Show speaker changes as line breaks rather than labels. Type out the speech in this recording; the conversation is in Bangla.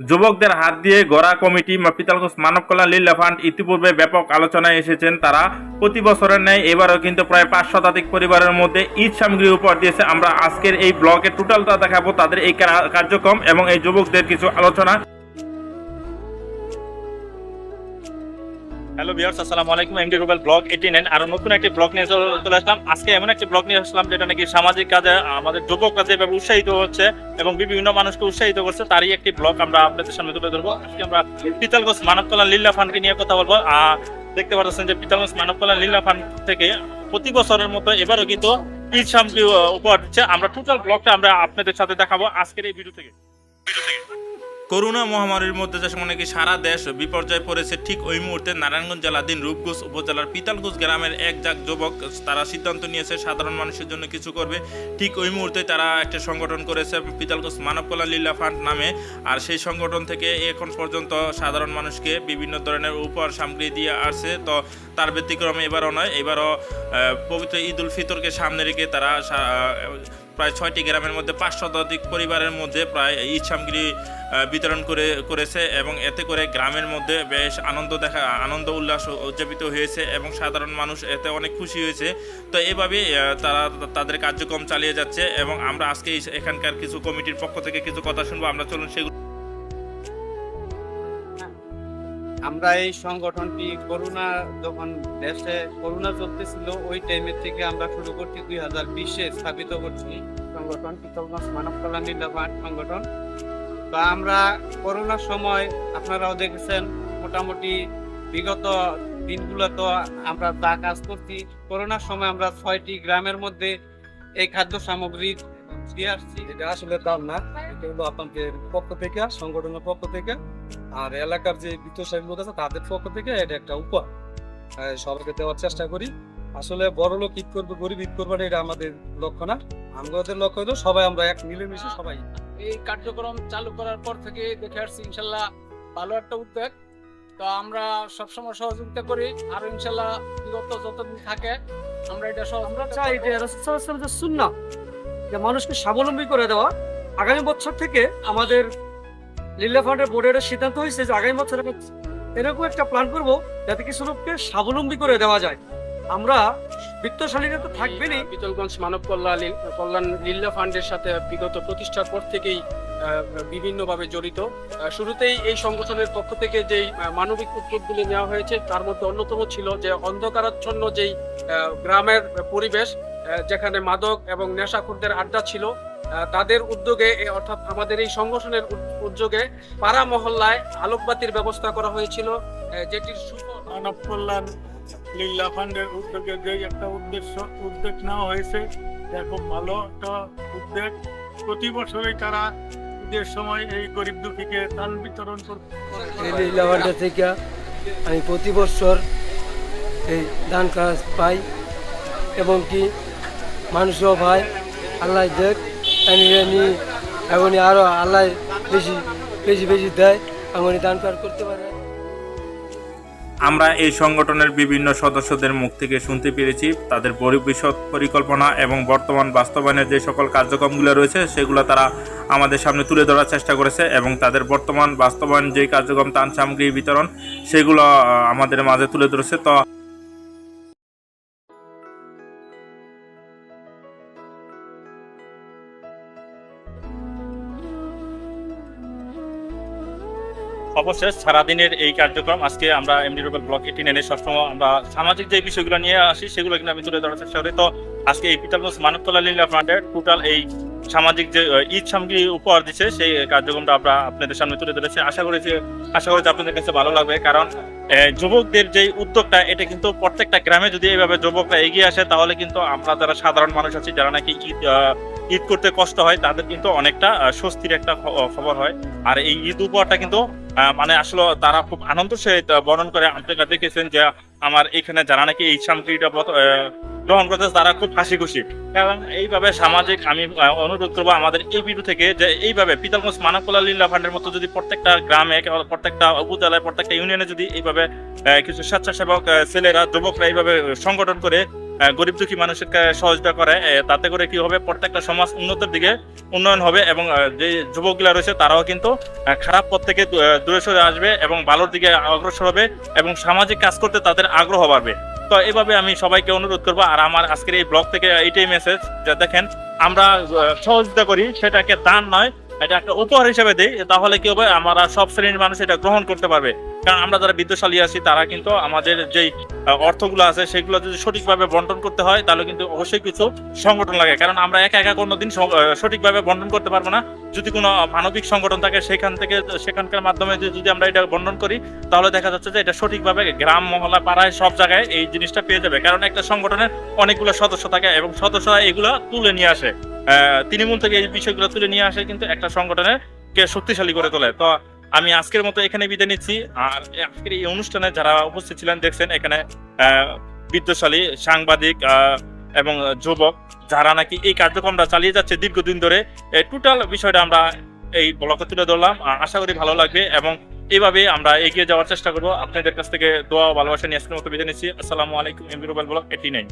যুবকদের হাত দিয়ে গড়া কমিটি পিতালগঞ্জ মানব কল্যাণ, লীলা ফান্ড ইতিপূর্বে ব্যাপক আলোচনায় এসেছেন তারা। প্রতি বছরের ন্যায় এবারও কিন্তু প্রায় পাঁচ শতাধিক পরিবারের মধ্যে ঈদ সামগ্রী উপহার দিয়েছে। আমরা আজকের এই ব্লগে টোটালটা দেখাবো, তাদের এই কার্যক্রম এবং এই যুবকদের কিছু আলোচনা।
হ্যালো ভিউয়ার্স আসসালামু আলাইকুম এমডি রুবেল ব্লগ 89 আর নতুন একটি ব্লগ নিয়ে চলে আসলাম। আজকে এমন একটি ব্লগ নিয়ে আসলাম, যেটা নাকি সামাজিক কাজে, আমাদের যুবকরা যেভাবে উৎসাহিত হচ্ছে এবং বিভিন্ন মানুষকে উৎসাহিত করছে। তারই একটি ব্লগ আমরা আপনাদের সামনে তুলে ধরবো। আজকে আমরা পিতালগঞ্জ মানব কল্যাণ লীলা ফান্ডকে নিয়ে কথা বলব। দেখতে পাচ্ছেন যে পিতালগঞ্জ মানব কল্যাণ লীলা ফান্ড থেকে প্রতি বছরের মতো এবারও কিন্তু ঈদ সামগ্রী উপহার দিচ্ছে। আমরা টোটাল ব্লগটা আমরা আপনাদের সাথে দেখাবো আজকের এই ভিডিও থেকে।
করোনা মহামারীর মধ্যে যে নাকি সারা দেশ বিপর্যয় পড়েছে, ঠিক ওই মুহূর্তে নারায়ণগঞ্জ জেলাধীন রূপগঞ্জ উপজেলার পিতালগঞ্জ গ্রামের এক জাক যুবক তারা সিদ্ধান্ত নিয়েছে, সাধারণ মানুষের জন্য কিছু করবে। ঠিক ওই মুহূর্তে তারা একটা সংগঠন করেছে পিতালগঞ্জ মানব কল্যাণ লীলা ফান্ড নামে। আর সেই সংগঠন থেকে এখন পর্যন্ত সাধারণ মানুষকে বিভিন্ন ধরনের উপহার সামগ্রী দিয়ে আসছে। তো তার ব্যতিক্রমে এবারও নয়, এবারও পবিত্র ঈদ উল ফিতরকে সামনে রেখে তারা প্রায় ছয়টি গ্রামের মধ্যে পাঁচ শতাধিক পরিবারের মধ্যে প্রায় ঈদ সামগ্রী বিতরণ করে, করেছে এবং এতে করে গ্রামের মধ্যে বেশ আনন্দ দেখা, আনন্দ উল্লাস উদযাপিত হয়েছে এবং সাধারণ মানুষ এতে অনেক খুশি হয়েছে। তো এভাবে তারা তাদের কার্যক্রম চালিয়ে যাচ্ছে এবং আমরা আজকে এখানকার কিছু কমিটির পক্ষ থেকে কিছু কথা শুনব। আমরা চলুন সেগুলো
আমরা এই সংগঠনটি করোনা যখন দেশে করোনা চলতেছিল, ওই টাইমের থেকে আমরা শুরু করছি দুই হাজার বিশে স্থাপিত করছি সংগঠন কিশোরগঞ্জ মানব কল্যাণ লীলা সংগঠন। তো আমরা করোনার সময় আপনারাও দেখেছেন, মোটামুটি বিগত দিনগুলো তো আমরা যা কাজ করছি, করোনার সময় আমরা ছয়টি গ্রামের মধ্যে এই খাদ্য সামগ্রী দিয়ে আসছি।
এটা আসলে দাম না এটা হলো আপনাদের পক্ষ থেকে সংগঠনের পক্ষ থেকে। আর এলাকার যে বিত্তশালী লোক আছে তাদের পক্ষ থেকে এটা একটা উপহার। সবাইকে দেওয়ার চেষ্টা করি। আসলে বড় লোক ঈদ করবে গরিব ঈদ করবে এটা আমাদের লক্ষ্য না। আমাদের লক্ষ্য হলো সবাই আমরা এক মিলেমিশে সবাই
এই কার্যক্রম চালু করার পর থেকে দেখে আসছি ইনশাল্লাহ ভালো একটা উদ্যোগ। তো আমরা সবসময় সহযোগিতা করি আর ইনশাল্লাহ বিগত যতদিন থাকে আমরা এটা সহ
আমরা চাই যে রাসূলুল্লাহ যে সুন্নাহ যে মানুষকে স্বাবলম্বী করে দেওয়া, আগামী বছর থেকে আমাদের লিল্লা ফান্ডের বোর্ডের সিদ্ধান্ত হয়েছে যে আগামী বছর এরকম একটা প্ল্যান করব যাতে কিছু লোককে স্বাবলম্বী করে দেওয়া যায়। আমরা বিত্তশালীরা তো থাকবেনই।
বিতলগঞ্জ মানব কল্যাণ কল্যাণ লিল্লা ফান্ডের সাথে বিগত প্রতিষ্ঠার পর থেকেই বিভিন্নভাবে জড়িত। শুরুতেই এই সংগঠনের পক্ষ থেকে যেই মানবিক উদ্যোগগুলি নেওয়া হয়েছে, তার মধ্যে অন্যতম ছিল যে অন্ধকারাচ্ছন্ন যেই গ্রামের পরিবেশ যেখানে মাদক এবং নেশাখোরদের আড্ডা ছিল তাদের উদ্যোগে এ অর্থাৎ আমাদের এই সংগঠনের উদ্যোগে পাড়া মহল্লায় আলোকবাতির ব্যবস্থা করা হয়েছিল যেটির সুফল
মানব কল্যাণ লীলা ফান্ডের উদ্যোগে যে একটা উদ্দেশ্য উদ্যোগ নেওয়া হয়েছে এটা খুব ভালো একটা উদ্যোগ। প্রতি বছরই তারা ঈদের সময় এই গরিব দুঃখীকে দান বিতরণ করতে
এই লীলাভান্ডার থেকে আমি প্রতি বছর এই দান কাজ পাই এবং কি মানুষও পায় আল্লাহ দেখ আমি এমনই আরও আল্লাহ বেশি বেশি বেশি দেয় এমনই দান কাজ করতে পারে।
আমরা এই সংগঠনের বিভিন্ন সদস্যদের মুখ থেকে শুনতে পেরেছি, তাদের ভবিষ্যৎ পরিকল্পনা এবং বর্তমান বাস্তবায়নের যে সকল কার্যক্রমগুলো রয়েছে, সেগুলো তারা আমাদের সামনে তুলে ধরার চেষ্টা করেছে এবং তাদের বর্তমান বাস্তবায়ন যে কার্যক্রম তান সামগ্রী বিতরণ, সেগুলো আমাদের মাঝে তুলে ধরেছে। তো
অবশেষ সারাদিনের এই কার্যক্রম, আজকে আমরা এমডি রুবেল ব্লক এটি নাইনে সবসময় আমরা সামাজিক যে বিষয়গুলো নিয়ে আসি, সেগুলো কিন্তু আমি তুলে ধরার চেষ্টা করি। তো আজকে এই পিতালগঞ্জ মানব কল্যাণ লীলা ফ্রান্ডের টোটাল এই সামাজিক যে ঈদ সামগ্রী উপহার দিচ্ছে, সেই কার্যক্রমটা আমরা আপনাদের সামনে তুলে ধরেছি। আশা করি যে আশা করি যে আপনাদের কাছে ভালো লাগবে, কারণ যুবকদের যে উদ্যোগটা, এটা কিন্তু প্রত্যেকটা গ্রামে যদি এইভাবে যুবকরা এগিয়ে আসে, তাহলে কিন্তু আমরা যারা সাধারণ মানুষ আছি, যারা নাকি ঈদ ঈদ করতে কষ্ট হয়, তাদের কিন্তু অনেকটা স্বস্তির একটা খবর হয়। আর এই ঈদ উপহারটা কিন্তু মানে আসলে তারা খুব আনন্দ সহিত বর্ণন করে আপনারা দেখেছেন যে, আমার এখানে যারা নাকি এই সামগ্রীটা গ্রহণ করতেছে, তারা খুব হাসি খুশি কারণ এইভাবে সামাজিক আমি অনুরোধ করব আমাদের এই ভিডিও থেকে যে এইভাবে পিতালগঞ্জ মানাকোলা লীলা ফান্ডের মতো যদি প্রত্যেকটা গ্রামে প্রত্যেকটা উপজেলায়, প্রত্যেকটা ইউনিয়নে যদি এইভাবে কিছু স্বেচ্ছাসেবক ছেলেরা, যুবকরা এইভাবে সংগঠন করে গরিব দুঃখী মানুষকে সহযোগিতা করে তাতে করে কি হবে? প্রত্যেকটা সমাজ উন্নতির দিকে উন্নয়ন হবে এবং যে যুবকগুলা রয়েছে তারাও কিন্তু খারাপ পথ থেকে দূরে সরে আসবে এবং ভালোর দিকে অগ্রসর হবে এবং সামাজিক কাজ করতে তাদের আগ্রহ বাড়বে। তো এভাবে আমি সবাইকে অনুরোধ করব। আর আমার আজকের এই ব্লগ থেকে এইটাই মেসেজ যে দেখেন, আমরা সহযোগিতা করি, সেটাকে দান নয়, এটা একটা উপহার হিসেবে দিই। তাহলে কি হবে? আমরা সব শ্রেণির মানুষ এটা গ্রহণ করতে পারবে। কারণ আমরা যারা বিদ্যশালী আছি, তারা কিন্তু আমাদের যেই অর্থগুলো আছে, সেগুলো যদি সঠিকভাবে বন্টন করতে হয়, তাহলে কিন্তু অবশ্যই কিছু সংগঠন লাগে। কারণ আমরা একা একা কোনোদিন সঠিকভাবে বন্টন করতে পারব না। যদি কোনো মানবিক সংগঠন থাকে, সেখান থেকে, সেখানকার মাধ্যমে যদি আমরা এটা বন্টন করি, তাহলে দেখা যাচ্ছে যে এটা সঠিকভাবে গ্রাম মহলা পাড়ায় সব জায়গায় এই জিনিসটা পেয়ে যাবে। কারণ একটা সংগঠনের অনেকগুলো সদস্য থাকে এবং সদস্যরা এগুলো তুলে নিয়ে আসে। তৃণমূল থেকে এই বিষয়গুলো তুলে নিয়ে আসে কিন্তু একটা সংগঠনের কে শক্তিশালী করে তোলে। তো আমি আজকের মতো এখানে বিদায় নিচ্ছি। আর আজকের এই অনুষ্ঠানে যারা উপস্থিত ছিলেন, দেখছেন এখানে বিদ্যশালী সাংবাদিক এবং যুবক যারা নাকি এই কার্যক্রমটা চালিয়ে যাচ্ছে দীর্ঘদিন ধরে টোটাল বিষয়টা আমরা এই ব্লকে তুলে ধরলাম আশা করি ভালো লাগবে এবং এইভাবে আমরা এগিয়ে যাওয়ার চেষ্টা করব। আপনাদের কাছ থেকে দোয়া ভালোবাসা নিয়ে আজকের মতো বিদায় নিচ্ছি। আসসালামু আলাইকুম, M B Rubel block A T nine